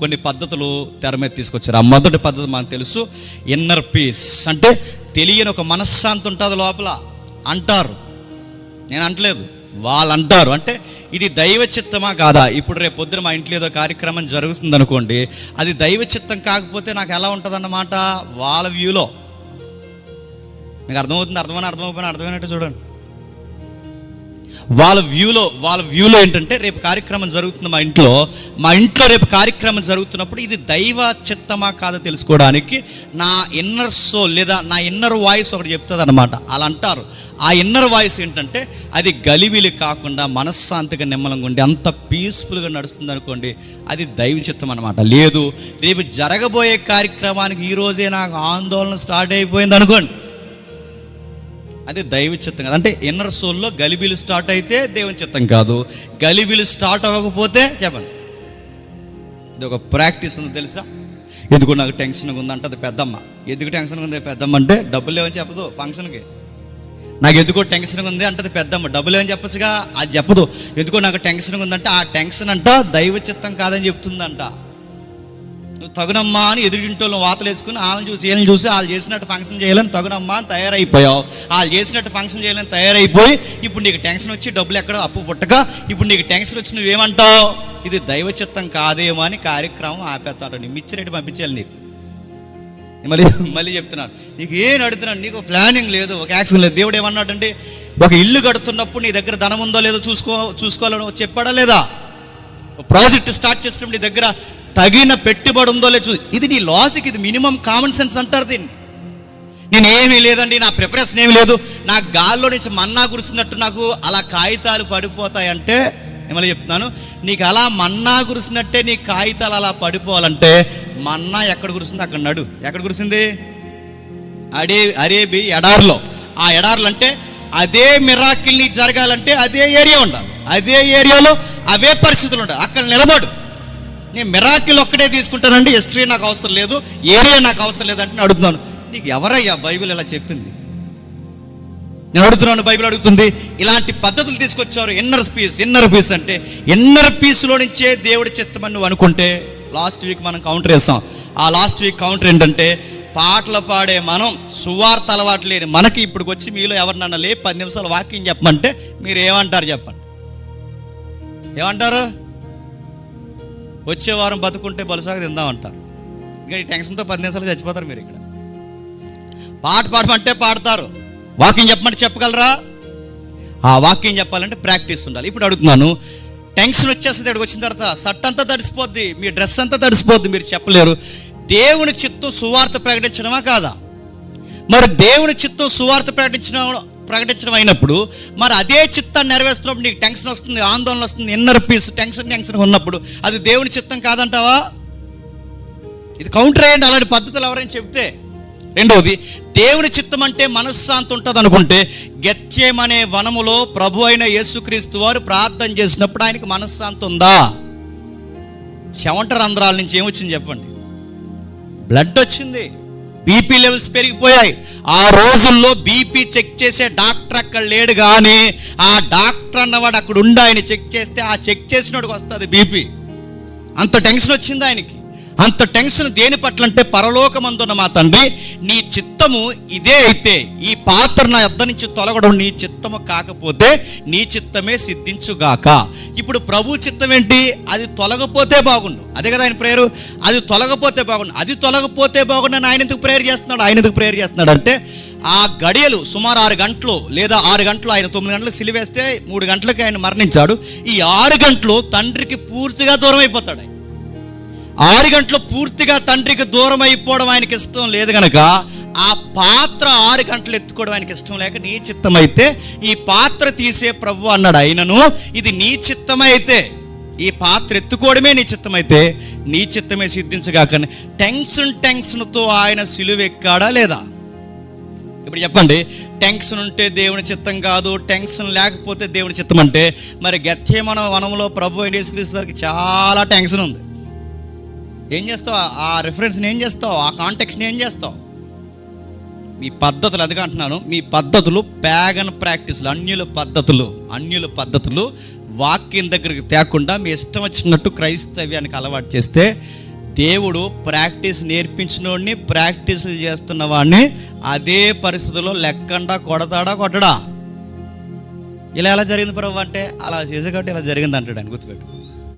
కొన్ని పద్ధతులు తెర మీద తీసుకొచ్చారు. ఆ మొదటి పద్ధతి మనకు తెలుసు ఇన్నర్ పీస్ అంటే తెలియని ఒక మనశ్శాంతి ఉంటుంది లోపల. అంటారు. నేను అంటలేదు. వాళ్ళు అంటారు. అంటే ఇది దైవ చిత్తమా కాదా? ఇప్పుడు రేపు పొద్దున మా ఇంట్లో ఏదో కార్యక్రమం జరుగుతుంది అనుకోండి అది దైవ చిత్తం కాకపోతే నాకు ఎలా ఉంటుంది అన్నమాట వాళ్ళ వ్యూలో మీకు అర్థమవుతుంది? అర్థమైన అర్థమైపోయిన అర్థమైనట్టు చూడండి. వాళ్ళ వ్యూలో వాళ్ళ వ్యూలో ఏంటంటే రేపు కార్యక్రమం జరుగుతుంది మా ఇంట్లో. మా ఇంట్లో రేపు కార్యక్రమం జరుగుతున్నప్పుడు ఇది దైవ చిత్తమా కాదో తెలుసుకోవడానికి నా ఇన్నర్ సోల్ లేదా నా ఇన్నర్ వాయిస్ ఒకటి చెప్తుంది అనమాట అలా అంటారు. ఆ ఇన్నర్ వాయిస్ ఏంటంటే అది గలివిలి కాకుండా మనశ్శాంతిగా నిమ్మలంగా ఉండి అంత పీస్ఫుల్గా నడుస్తుంది అనుకోండి అది దైవ చిత్తం అనమాట లేదు రేపు జరగబోయే కార్యక్రమానికి ఈరోజే నాకు ఆందోళన స్టార్ట్ అయిపోయింది అనుకోండి. అది దైవ చిత్తం కాదు. అంటే ఇన్నర్ సోల్లో గలిబిలు స్టార్ట్ అయితే దేవుని చిత్తం కాదు. గలిబిలు స్టార్ట్ అవ్వకపోతే చెప్పండి. ఇది ఒక ప్రాక్టీస్ ఉంది తెలుసా? ఎందుకు నాకు టెన్షన్గా ఉందంటే అది పెద్దమ్మ. ఎందుకు టెన్షన్గా ఉంది? పెద్దమ్మ అంటే డబ్బులు లేవని చెప్పదు ఫంక్షన్కి నాకు ఎందుకో టెన్షన్గా ఉంది అంటే అది పెద్దమ్మ. డబ్బులు ఏమని చెప్పచ్చుగా? అది చెప్పదు. ఎందుకో నాకు టెన్షన్గా ఉందంటే ఆ టెన్షన్ అంట దైవ చిత్తం కాదని చెప్తుందంట. నువ్వు తగునమ్మా అని ఎదురింటోళ్ళు వాతలు వేసుకుని వాళ్ళని చూసి వీళ్ళని చూసి వాళ్ళు చేసినట్టు ఫంక్షన్ చేయాలని తగునమ్మా అని తయారైపోయావు. వాళ్ళు చేసినట్టు ఫంక్షన్ చేయాలని తయారైపోయి ఇప్పుడు నీకు టెన్షన్ వచ్చి డబ్బులు ఎక్కడ అప్పు పుట్టక ఇప్పుడు నీకు టెన్షన్ వచ్చి నువ్వేమంటావు? ఇది దైవ చిత్తం కాదేమో అని కార్యక్రమం ఆపేస్తాడు. నీ మిచ్చినట్టు పంపించాలి నీకు. మళ్ళీ మళ్ళీ చెప్తున్నాను. నీకు ఏం అడుగుతున్నాను? నీకు ప్లానింగ్ లేదు ఒక యాక్షన్ లేదు. దేవుడు ఏమన్నాడంటే ఒక ఇల్లు కడుతున్నప్పుడు నీ దగ్గర ధనం ఉందో లేదో చూసుకో చూసుకోవాలని చెప్పాడా లేదా? ప్రాజెక్ట్ స్టార్ట్ చేసినప్పుడు నీ దగ్గర తగిన పెట్టుబడి ఉందో లేదు ఇది నీ లాజిక్ ఇది మినిమం కామన్ సెన్స్ అంటారు దీన్ని. నేను ఏమీ లేదండి నా ప్రిపరేషన్ ఏమి లేదు. నా గాల్లో నుంచి మన్నా కురిసినట్టు నాకు అలా కాగితాలు పడిపోతాయంటే ఏమని చెప్తున్నాను నీకు అలా మన్నా కురిసినట్టే నీ కాగితాలు అలా పడిపోవాలంటే మన్నా ఎక్కడ కురిసింది అక్కడ నడు. ఎక్కడ కురిసింది? అడే అరేబి ఎడార్లో. ఆ ఎడార్లు అంటే అదే మిరాకిల్ని జరగాలంటే అదే ఏరియా ఉండాలి. అదే ఏరియాలో అవే పరిస్థితులు ఉండాలి. అక్కడ నిలబడు. నేను మిరాకిల్ ఒక్కటే తీసుకుంటానండి హిస్టరీ నాకు అవసరం లేదు ఏరియా నాకు అవసరం లేదంటే నేను అడుగుతున్నాను. నీకు ఎవరయ్యా బైబిల్ ఇలా చెప్పింది? నేను అడుగుతున్నాను బైబిల్ అడుగుతుంది. ఇలాంటి పద్ధతులు తీసుకొచ్చారు ఇన్నర్ పీస్ ఇన్నర్ పీస్ అంటే ఇన్నర్ పీస్లో నుంచే దేవుడి చిత్తమని నువ్వు అనుకుంటే లాస్ట్ వీక్ మనం కౌంటర్ వేస్తాం ఆ లాస్ట్ వీక్ కౌంటర్ ఏంటంటే పాటలు పాడే మనం సువార్త అలవాటు లేని మనకి ఇప్పుడు వచ్చి మీలో ఎవరినన్నా లే పది నిమిషాలు వాకింగ్ చెప్పమంటే మీరు ఏమంటారు చెప్పండి? ఏమంటారు? వచ్చే వారం బతుకుంటే బలుసాగా తిందామంటారు ఇంకా ఈ టెన్షన్తో పది నిమిషాలు చచ్చిపోతారు మీరు ఇక్కడ. పాట పాడమంటే పాడతారు. వాకింగ్ చెప్పమంటే చెప్పగలరా? ఆ వాకింగ్ చెప్పాలంటే ప్రాక్టీస్ ఉండాలి. ఇప్పుడు అడుగుతున్నాను. టెన్షన్ వచ్చేస్తుంది ఇక్కడికి వచ్చిన తర్వాత. సట్ అంతా తడిసిపోద్ది. మీ డ్రెస్ అంతా తడిసిపోద్ది. మీరు చెప్పలేరు. దేవుని చిత్తం సువార్త ప్రకటించడమా కాదా? మరి దేవుని చిత్తం సువార్త ప్రకటించడం ప్రకటించడం అయినప్పుడు మరి అదే చిత్తాన్ని నెరవేర్చినప్పుడు నీకు టెన్షన్ వస్తుంది ఆందోళన వస్తుంది ఇన్నర్ పీస్ టెన్షన్ టెన్షన్ ఉన్నప్పుడు అది దేవుని చిత్తం కాదంటావా? ఇది కౌంటర్ అయ్యండి అలాంటి పద్ధతులు ఎవరైనా చెప్తే రెండవది దేవుని చిత్తం అంటే మనశ్శాంతి ఉంటుంది అనుకుంటే గెత్యమనే వనములో ప్రభు అయిన యేసుక్రీస్తు వారు ప్రార్థన చేసినప్పుడు ఆయనకి మనశ్శాంతి ఉందా? చెమట రంధ్రాల నుంచి ఏమొచ్చింది చెప్పండి. బ్లడ్ వచ్చింది. బీపీ లెవెల్స్ పెరిగిపోయాయి. ఆ రోజుల్లో బీపీ చెక్ చేసే డాక్టర్ అక్కడ లేడు కానీ ఆ డాక్టర్ అన్నవాడు అక్కడ ఉండి ఆయన చెక్ చేస్తే ఆ చెక్ చేసినోడికి వస్తుంది బీపీ. అంత టెన్షన్ వచ్చింది ఆయనకి. అంత టెన్షన్ దేని పట్ల అంటే పరలోకమందున్న మా తండ్రి నీ చిత్తము ఇదే అయితే ఈ పాత్ర నా యొద్ద నుంచి తొలగడం నీ చిత్తము కాకపోతే నీ చిత్తమే సిద్ధించుగాక. ఇప్పుడు ప్రభు చిత్తం ఏంటి? అది తొలగపోతే బాగుండు. అదే కదా ఆయన ప్రేయరు? అది తొలగపోతే బాగుండు. అది తొలగపోతే బాగుండు అని ఆయన ఎందుకు ప్రేయర్ చేస్తున్నాడు? ఆయన ఎందుకు ప్రేయర్ చేస్తున్నాడు అంటే ఆ గడియలు సుమారు ఆరు గంటలు లేదా ఆరు గంటలు ఆయన తొమ్మిది గంటలు సిలివేస్తే మూడు గంటలకి ఆయన మరణించాడు. ఈ ఆరు గంటలు తండ్రికి పూర్తిగా దూరం అయిపోతాడు ఆయన. ఆరు గంటలు పూర్తిగా తండ్రికి దూరం అయిపోవడం ఆయనకి ఇష్టం లేదు గనక ఆ పాత్ర ఆరు గంటలు ఎత్తుకోవడం ఆయనకి ఇష్టం లేక నీ చిత్తం అయితే ఈ పాత్ర తీసే ప్రభు అన్నాడు అయినను ఇది నీ చిత్తమైతే ఈ పాత్ర ఎత్తుకోవడమే నీ చిత్తమైతే నీ చిత్తమే సిద్ధించగాకని టెన్షన్ టెన్షన్తో ఆయన సిలువెక్కాడా లేదా? ఇప్పుడు చెప్పండి టెన్షన్ ఉంటే దేవుని చిత్తం కాదు టెన్షన్ లేకపోతే దేవుని చిత్తం అంటే మరి గత్యమన వనంలో ప్రభు అయిన యేసుక్రీస్తు వారికి చాలా టెన్షన్ ఉంది. ఏం చేస్తావు? ఆ రిఫరెన్స్ని ఏం చేస్తావు? ఆ కాంటెక్స్ని ఏం చేస్తావు? మీ పద్ధతులు అందుకే అంటున్నాను. మీ పద్ధతులు ప్యాగన్ ప్రాక్టీసులు అన్యుల పద్ధతులు అన్యుల పద్ధతులు వాక్యం దగ్గరికి తేకుండా మీ ఇష్టం వచ్చినట్టు క్రైస్తవ్యానికి అలవాటు చేస్తే దేవుడు ప్రాక్టీస్ నేర్పించినోడిని ప్రాక్టీసులు చేస్తున్న వాడిని అదే పరిస్థితుల్లో లెక్కండా కొడతాడా కొట్టడా? ఇలా ఎలా జరిగింది ప్రభు అంటే అలా చేసే కాబట్టి ఇలా జరిగింది అంటాడు అని గుర్తుపెట్టు